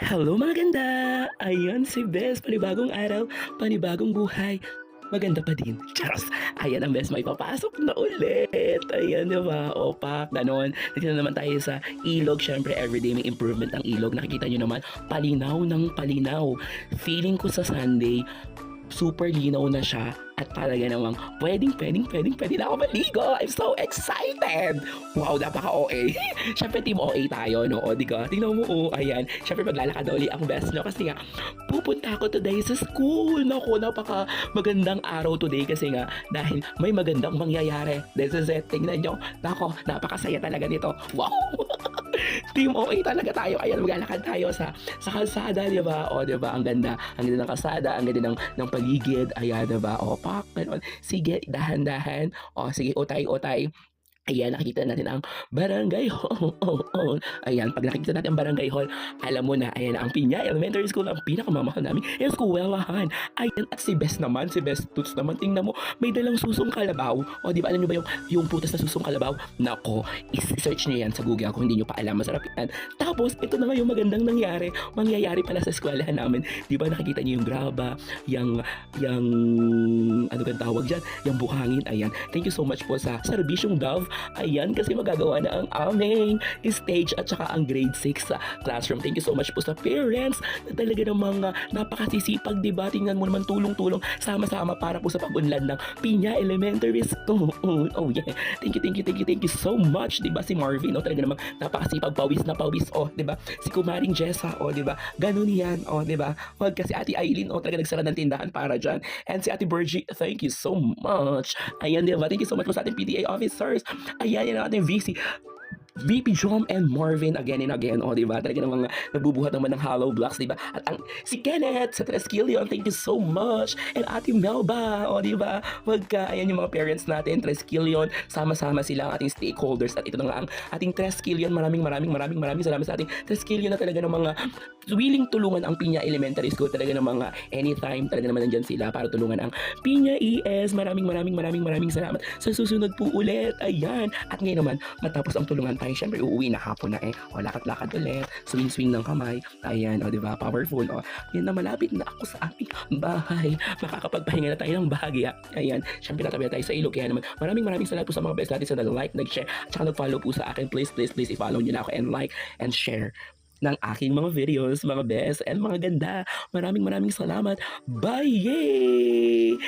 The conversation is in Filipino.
Hello mga ganda! Ayan si Bes, panibagong araw, panibagong buhay. Maganda pa din. Charos! Ayan ang Bes, may papasok na ulit. Ayan, di ba? Opak, ganon. Dito na naman tayo sa ilog. Siyempre, everyday may improvement ang ilog. Nakikita nyo naman, palinaw ng palinaw. Feeling ko sa Sunday, super linaw na siya at talaga namang pwedeng, pwedeng, pwedeng, pwede na ako maligo. I'm so excited! Wow, napaka-OA. Siyempre, team OA tayo, no? O, di ka? Tingnan mo, oh, ayan. Siyempre, maglalakad na uli ang best, no? Kasi nga, pupunta ako today sa school. Naku, napaka magandang araw today kasi nga, dahil may magandang mangyayari. This is it. Tingnan nyo. Nako, napakasaya talaga nito. Wow! Team OA talaga tayo. Ayan, maglalakad tayo sa sa kalsada, di ba? O, di ba? Ang ganda. Ang ganda ng kalsada, ang ganda ng, ng paligid. Ayan, di ba? O, pak, ganun. Sige, dahan-dahan. O, sige, utay-utay. Ayan, nakikita natin ang barangay hall. Ayan, pag nakikita natin ang barangay hall, alam mo na, ayan, ang Pinya Elementary School, ang pinakamamahal namin, eskwelahan. Ayan, at si Best naman, si Best Toots naman, tingnan mo, may dalang susong kalabaw. O, di ba, alam nyo ba yung, yung putas na susong kalabaw? Nako, is-search nyo yan sa Google kung hindi nyo pa alam, masarap yan. Tapos, ito na nga yung magandang nangyari. Mangyayari pala sa eskwelahan namin. Di ba, nakikita nyo yung graba, yung, yung, ano kang tawag dyan, yung buhangin, ayan. Thank you so much po sa serbisyong Dove. Ayan, kasi magagawa na ang aming stage at saka ang grade 6 sa classroom. Thank you so much po sa parents na talaga ng mga napakasisipag, di ba? Tingnan mo naman tulong-tulong sama-sama para po sa pag-unlad ng Pinya Elementary School. Oh yeah. Thank you, thank you, thank you, thank you so much. Di ba si Marvin, oh, talaga namang napakasipag, pawis na pawis, oh, di ba? Si Kumaring Jessa, oh, di ba? Ganun yan, oh, di ba? Wag kasi Ate Eileen, oh, talaga nagsara ng tindahan para dyan. And si Ate Virgie, thank you so much. Ayan, di ba? Thank you so much po sa ating PTA officers. Ayan, yan ang ating VC. VP Jom and Marvin again and again. O, di ba? Talaga namang nabubuhat naman ng hollow blocks, di ba? At ang si Kenneth sa Treskillion, thank you so much. And Ate Melba, o, di ba? Wag ka, ayan yung mga parents natin, Treskillion, sama-sama sila ang ating stakeholders. At ito na nga ang ating Treskillion. Maraming, maraming, maraming, maraming salamat sa ating Treskillion na talaga ng mga willing tulungan ang Pinya Elementary School. Talaga ng mga anytime, talaga naman nandyan sila para tulungan ang Pinya ES. Maraming, maraming, maraming, maraming salamat. Sa susunod po ulit, ayan. At ngayon naman, matapos ang tulungan tayo, syempre uuwi na hapon na eh. O, lakad-lakad ulit, swing-swing ng kamay. Ayan, o, di ba? Powerful. O, yan na malapit na ako sa aming bahay. Makakapagpahinga na tayo ng bahagya. Ayan, syempre natabi na tayo sa ilog. Kaya naman, maraming maraming salamat po sa mga best natin sa nag-like, nag-share, at saka nag-follow po sa akin. Please, please, please, i-follow nyo na ako and like and share ng aking mga videos, mga best, and mga ganda. Maraming maraming salamat. Bye!